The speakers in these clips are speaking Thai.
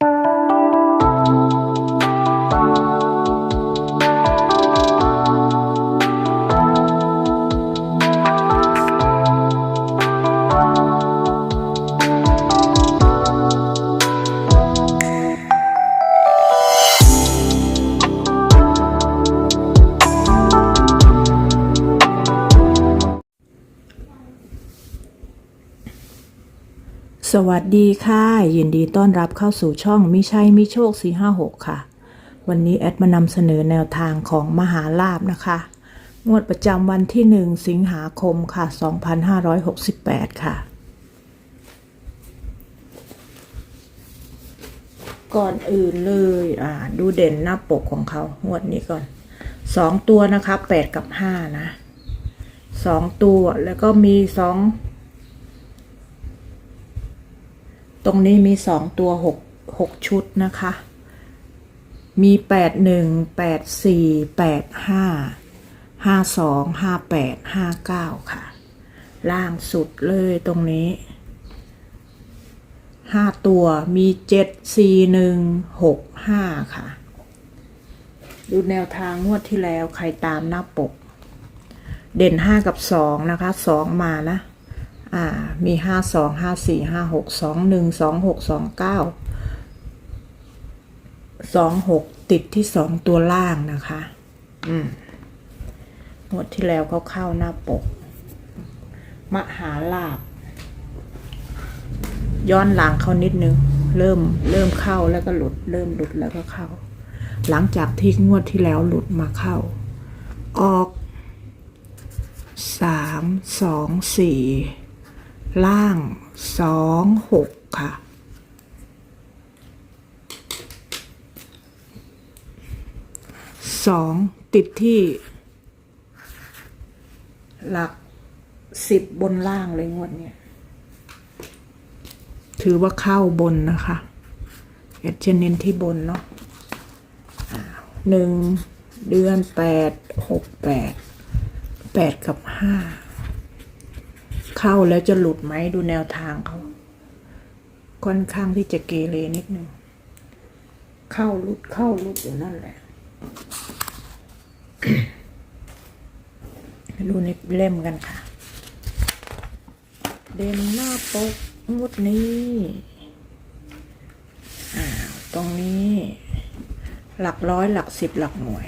you สวัสดีค่ะ ยินดีต้อนรับเข้าสู่ช่องมิใช่มิโชค 456 ค่ะ วันนี้แอดมานำเสนอแนวทางของมหาลาบนะคะ งวดประจำวันที่ 1 สิงหาคมค่ะ 2568 ค่ะ ก่อนอื่นเลยอ่าดูเด่นหน้าปกของเขา งวดนี้ก่อน 2 ตัวนะคะ 8 กับ 5 นะ 2 ตัวแล้วก็มี 2 รงนี้มีสองตัวหกหกชุดนะคะ มีแปดหนึ่งแปดสี่แปดห้าห้าสองห้าแปดห้าเก้าค่ะ ล่างสุดเลยตรงนี้ห้าตัวมีเจ็ดสี่หนึ่งหกห้าค่ะ ดูแนวทางงวดที่แล้วใครตามหน้าปก เด่นห้ากับสองนะคะสองมานะ อ่า มีห้าสองห้าสี่ห้าหกสองหนึ่งสองหกสองเก้าสองหกติดที่สองตัวล่างนะคะ อืมหมดที่แล้วเขาเข้าหน้าปก มหาลาบ ย้อนหลังเขานิดนึง เริ่มเริ่มเข้าแล้วก็หลุด เริ่มหลุดแล้วก็เข้า หลังจากที่งวดที่แล้วหลุดมาเข้า ออกสามสองสี่ ล่างสองหกค่ะ สองติดที่ หลักสิบบนล่างเลยงวดเนี่ย ถือว่าเข้าบนนะคะ เอ็ดจะเน้นที่บนเนาะหนึ่งเดือนแปดหกแปดแปดกับห้า เข้าแล้วจะหลุดไหมดูแนวทางเขา ค่อนข้างที่จะเกเรนิดนึง เข้าหลุดเข้าหลุดอยู่นั่นแหละ ดูในเล่มกันค่ะ เด่นหน้าปกงวดนี้อ่าวตรงนี้ หลักร้อยหลักสิบหลักหน่วย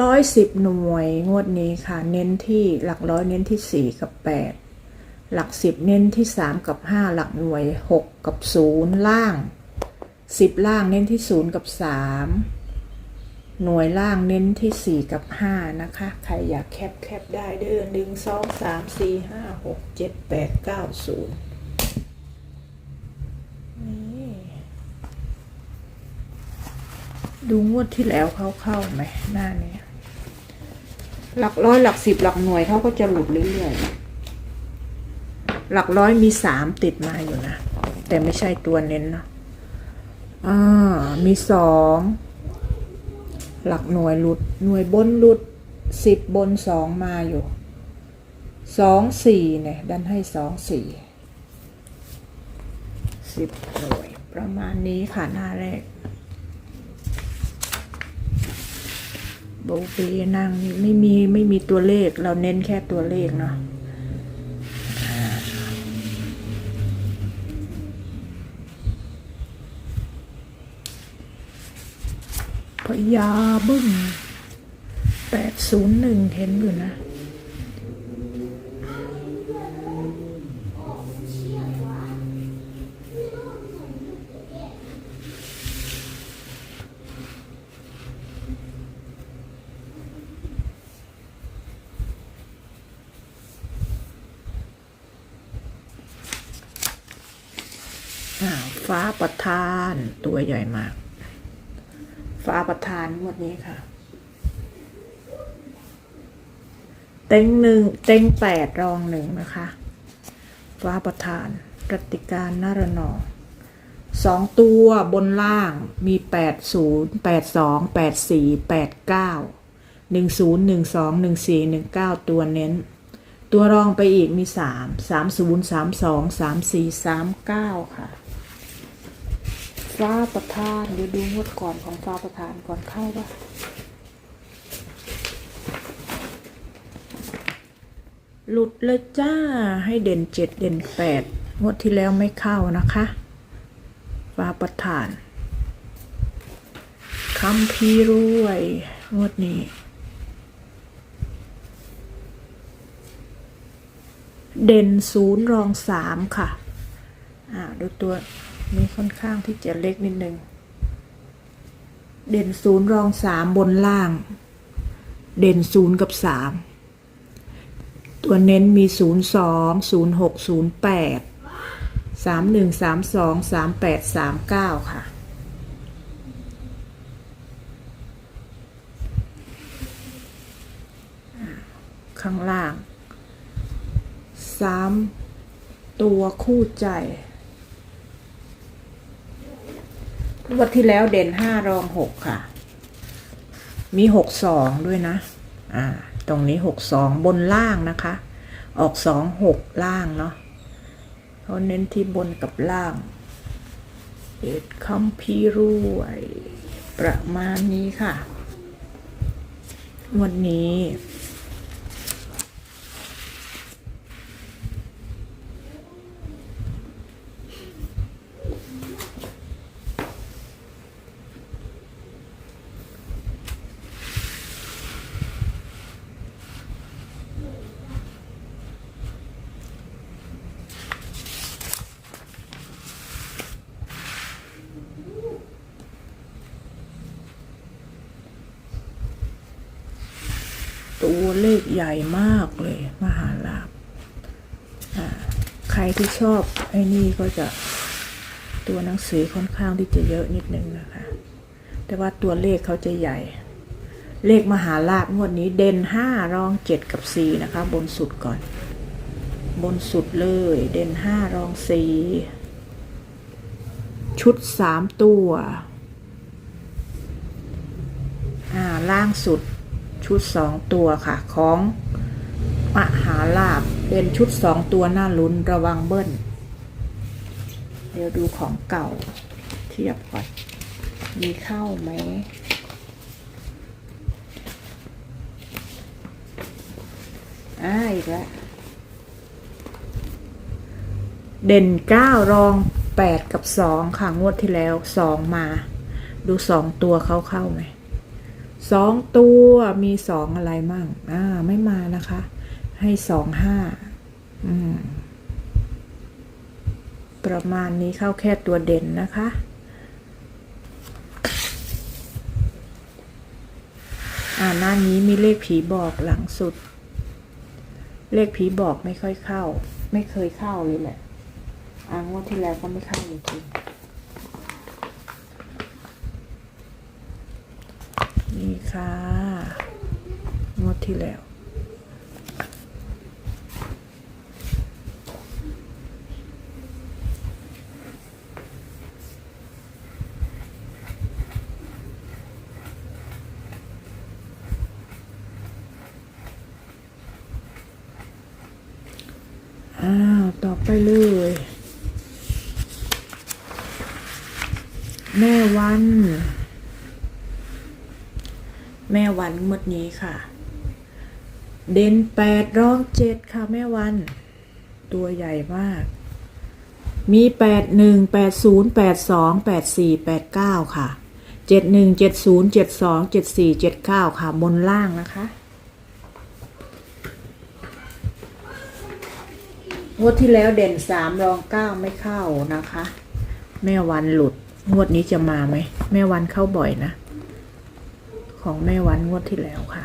ร้อยสิบหน่วยงวดนี้ค่ะ เน้นที่หลักร้อยเน้นที่สี่กับแปดหลักสิบเน้นที่สามกับห้าหลักหน่วยหกกับศูนย์ล่างสิบล่างเน้นที่ศูนย์กับสามหน่วยล่างเน้นที่สี่กับห้านะคะ ใครอยากแคบแคบได้เด้อหนึ่งสองสามสี่ห้าหกเจ็ดแปดเก้าศูนย์นี่ดูงวดที่แล้วเขาเข้าไหมหน้าเนี้ย หลักร้อยหลักสิบหลักหน่วยเขาก็จะหลุดเรื่อยๆ หลักร้อยมีสามติดมาอยู่นะ แต่ไม่ใช่ตัวเน้นเนาะอ่ามีสองหลักหน่วยหลุดหน่วยบนหลุดสิบบนสองมาอยู่สองสี่เนี่ย ดันให้สองสี่สิบหน่วย ประมาณนี้ค่ะหน้าแรก โบเบนั่งนี่ไม่มีไม่มีตัวเลข เราเน้นแค่ตัวเลขเนาะพยาบึ้งแปดศูนย์หนึ่งเห็นอยู่นะ ฟ้าประทานตัวใหญ่มาก ฟ้าประทานงวดนี้ค่ะ เต็งหนึ่งเต็งแปดรองหนึ่งนะคะ ฟ้าประทานกติการนารนองสองตัวบนล่างมีแปดศูนย์แปดสองแปดสี่แปดเก้าหนึ่งศูนย์หนึ่งสองหนึ่งสี่หนึ่งเก้าตัวเน้น ตัวรองไปอีกมีสามสามศูนย์สามสองสามสี่สามเก้าค่ะ ฟ้าประธานเดี๋ยวดูงวดก่อนของฟ้าประธานก่อนเข้าว่าหลุดเลยจ้าให้เด่นเจ็ดเด่นแปดงวดที่แล้วไม่เข้านะคะ ฟ้าประธานคำพีร์รวยงวดนี้ เด่นศูนย์รองสามค่ะ อ่าดูตัว นี้ค่อนข้างที่จะเล็กนิดนึง เด่นศูนย์รองสามบนล่าง เด่นศูนย์กับสามตัวเน้นมีศูนย์สองศูนย์หกศูนย์แปดสามหนึ่งสามสองสามแปดสามเก้าค่ะ ข้างล่างสามตัวคู่ใจ งวันที่แล้วเด่นห้ารองหกค่ะ มีหกสองด้วยนะ อ่า ตรงนี้หกสองบนล่างนะคะ ออกสองหกล่างเนาะเขาเน้นที่บนกับล่างเอ็ดคัมพีร์รวยประมาณนี้ค่ะ วันนี้ ขใหญ่มากเลย มหาลาภใครที่ชอบไอ้นี่ก็จะตัวหนังสือค่อนข้างที่จะเยอะนิดนึงนะคะ แต่ว่าตัวเลขเขาจะใหญ่ เลขมหาลาภงวดนี้เด่นห้ารองเจ็ดกับสี่นะคะ บนสุดก่อน บนสุดเลย เด่นห้ารองสี่ชุดสามตัว อ่าล่างสุด ชุดสองตัวค่ะ ของมหาลาบเป็นชุดสองตัวหน้าลุ้นระวังเบิ้ลเดี๋ยวดูของเก่าเทียบก่อน มีเข้าไหมอ่าอีกแล้วเด่นเก้ารองแปดกับสองค่ะ งวดที่แล้วสองมา ดูสองตัวเข้าเข้าไหม สองตัวมีสองอะไรมั่ง อ่า ไม่มานะคะ ให้สองห้าอืมประมาณนี้เข้าแค่ตัวเด่นนะคะ อ่าหน้านี้มีเลขผีบอกหลังสุด เลขผีบอกไม่ค่อยเข้า ไม่เคยเข้าเลยแหละอ่างวดที่แล้วก็ไม่เข้าจริง มีค่ะ งวดที่แล้วอ้าวต่อไปเลย แม่วัน วันเมื่อนี้ค่ะ เด่นแปดรองเจ็ดค่ะแม่วัน ตัวใหญ่มาก มีแปดหนึ่งแปดศูนย์แปดสองแปดสี่แปดเก้าค่ะเจ็ดหนึ่งเจ็ดศูนย์เจ็ดสองเจ็ดสี่เจ็ดเก้าค่ะ บนล่างนะคะงวดที่แล้วเด่นสามรองเก้าไม่เข้านะคะ แม่วันหลุดงวดนี้จะมาไหม แม่วันเข้าบ่อยนะ ของแม่วันงวดที่แล้วค่ะ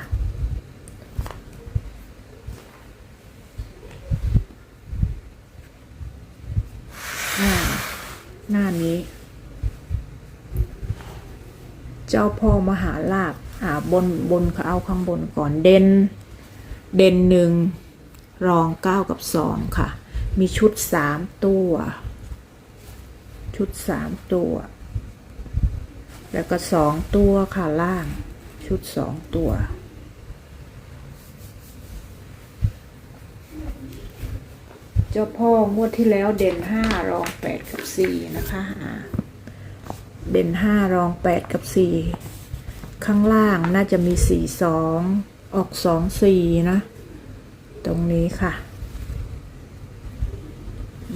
อ่าหน้านี้ เจ้าพ่อมหาลาภอ่าบนบนเขาเอาข้างบนก่อนเด่นเด่นหนึ่งรองเก้ากับสองค่ะ มีชุดสามตัว ชุดสามตัว แล้วก็สองตัวค่ะล่าง ชุดสองตัว เจ้าพ่องวดที่แล้วเด่นห้ารองแปดกับสี่นะคะเด่นห้ารองแปดกับสี่ข้างล่างน่าจะมีสี่สองออกสองสี่นะ ตรงนี้ค่ะ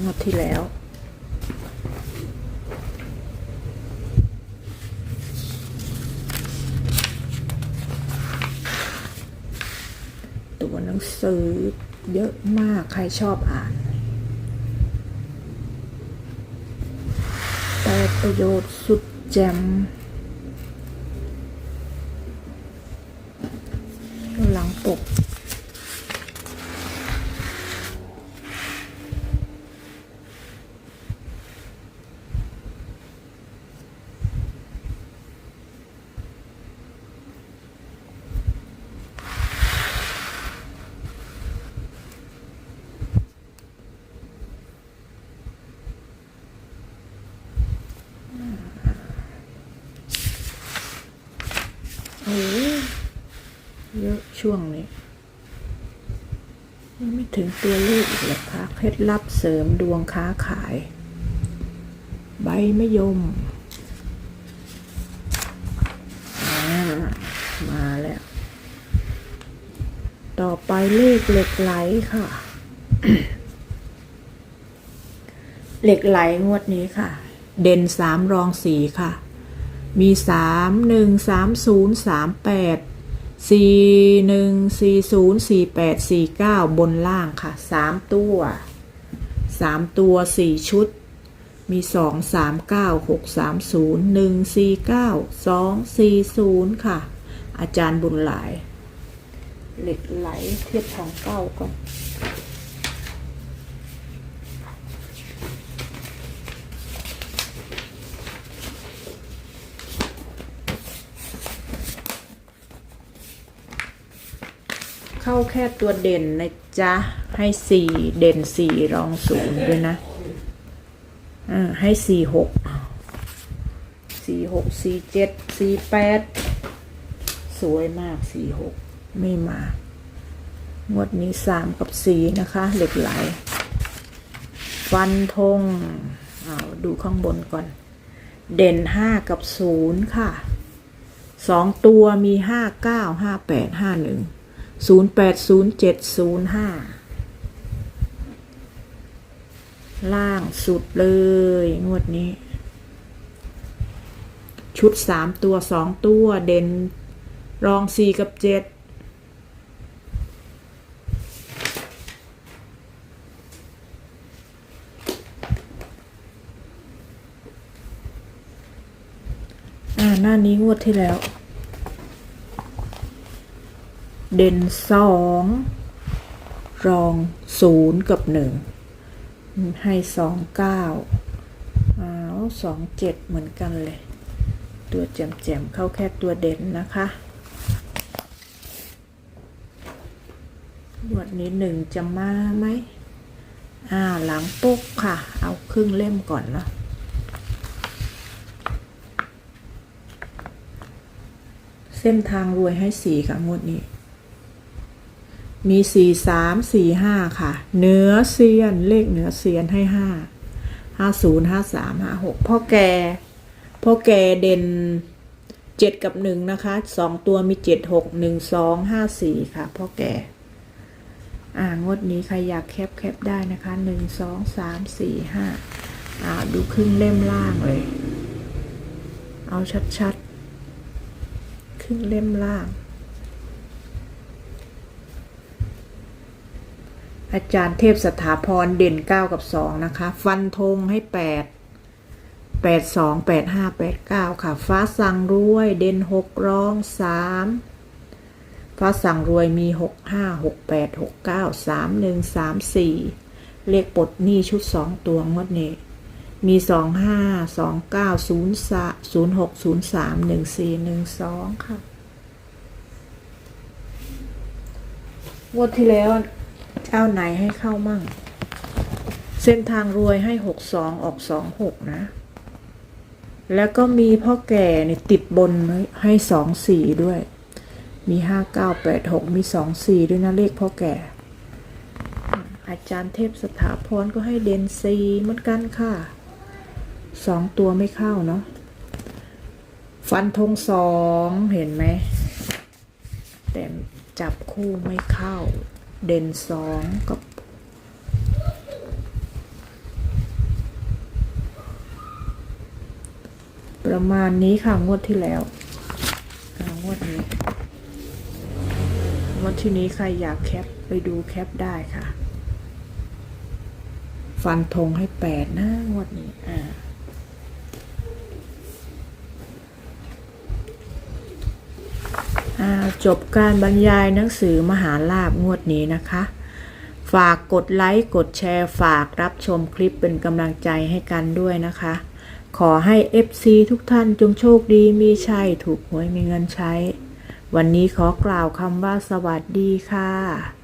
งวดที่แล้ว ตัวห นังสือเยอะมากใครชอบอ่าน แต่ประโยชน์สุดแจ่มหลังปก โอ้ย เยอะช่วงนี้ยังไม่ถึงตัวเลขอีกเหรอคะเคล็ดลับเสริมดวงค้าขาย ใบมะยมอ่ามาแล้ว ต่อไปเลขเหล็กไหลค่ะ เหล็กไหลงวดนี้ค่ะ เด่นสามรองสีค่ะ มีสามหนึ่งสามศูนย์สามแปด สี่หนึ่งสี่ศูนย์สี่แปดสี่เก้าบนล่างค่ะสามตัวสามตัวสี่ชุด มีสองสามเก้าหกสามศูนย์หนึ่งสี่เก้าสองสี่ศูนย์ค่ะ อาจารย์บุญหลาย เหล็กไหลเทียบทองเก้าก่อน แค่ตัวเด่นนะจ๊ะ ให้สี่เด่นสี่รองศูนย์ด้วยนะอ่าให้สี่หกสี่หกสี่เจ็ดสี่แปดสวยมากสี่หกไม่มางวดนี้สามกับสี่นะคะ เหล็กไหล ฟันธงเอาดูข้างบนก่อน เด่นห้ากับศูนย์ค่ะสองตัวมีห้าเก้าห้าแปดห้าหนึ่ง ศูนย์แปดศูนย์เจ็ดศูนย์ห้าล่างสุดเลย งวดนี้ ชุดสามตัวสองตัวเด่น รองสี่กับเจ็ดอ่าหน้านี้งวดที่แล้ว เด่นสองรองศูนย์กับหนึ่งให้สองเก้าอ้าวสองเจ็ดเหมือนกันเลย ตัวแจ่มๆเข้าแค่ตัวเด่นนะคะบวดนี้หนึ่งจะมาไหมอ่าหลังปุ๊กค่ะ เอาครึ่งเล่มก่อนเนาะเส้นทางรวยให้สีค่ะงวดนี้ มีสี่สามสี่ห้าค่ะเหนือเซียนเลขเหนือเซียนให้ห้าห้าศูนย์ห้าสามห้าหกพ่อแกพ่อแกเด่นเจ็ดกับหนึ่งนะคะสองตัวมีเจ็ดหกหนึ่งสองห้าสี่ค่ะพ่อแกอ่างวดนี้ใครอยากแคปแคปได้นะคะหนึ่งสองสามสี่ห้าอ่าดูครึ่งเล่มล่างเลย เอาชัดๆ ครึ่งเล่มล่าง อาจารย์เทพสถาพรเด่นเก้ากับสองนะคะ ฟันธงให้แปดแปดสองแปดห้าแปดเก้าค่ะ ฟ้าสั่งรวย เด่นหกร้องสามฟ้าสั่งรวยมีหกห้าหกแปดหกเก้าสามหนึ่งสามสี่เลขปลดหนี้ชุดสองตัวงวดนี้มีสองห้าสองเก้าศูนย์ศูนย์หกศูนย์สามหนึ่งสี่หนึ่งสองค่ะงวดที่แล้ว เจ้าไหนให้เข้ามั่ง เส้นทางรวยให้หกสองออกสองหกนะ แล้วก็มีพ่อแก่นี่ติดบนให้สองสี่ด้วย มีห้าเก้าแปดหกมีสองสี่ด้วยนะเลขพ่อแก่ อาจารย์เทพสถาพรก็ให้เด่นซีเหมือนกันค่ะสองตัวไม่เข้าเนาะฟันธงสองเห็นไหมแต่จับคู่ไม่เข้า เด่นสองกับประมาณนี้ค่ะ งวดที่แล้วงวดนี้ งวดที่นี้ใครอยากแคปไปดูแคปได้ค่ะ ฟันธงให้แปดนะงวดนี้ อ่า จบการบรรยายหนังสือมหาลาบงวดนี้นะคะ ฝากกดไลค์กดแชร์ฝากรับชมคลิปเป็นกำลังใจให้กันด้วยนะคะ ขอให้ FC ทุกท่านจงโชคดีมีชัยถูกหวยมีเงินใช้ วันนี้ขอกล่าวคำว่าสวัสดีค่ะ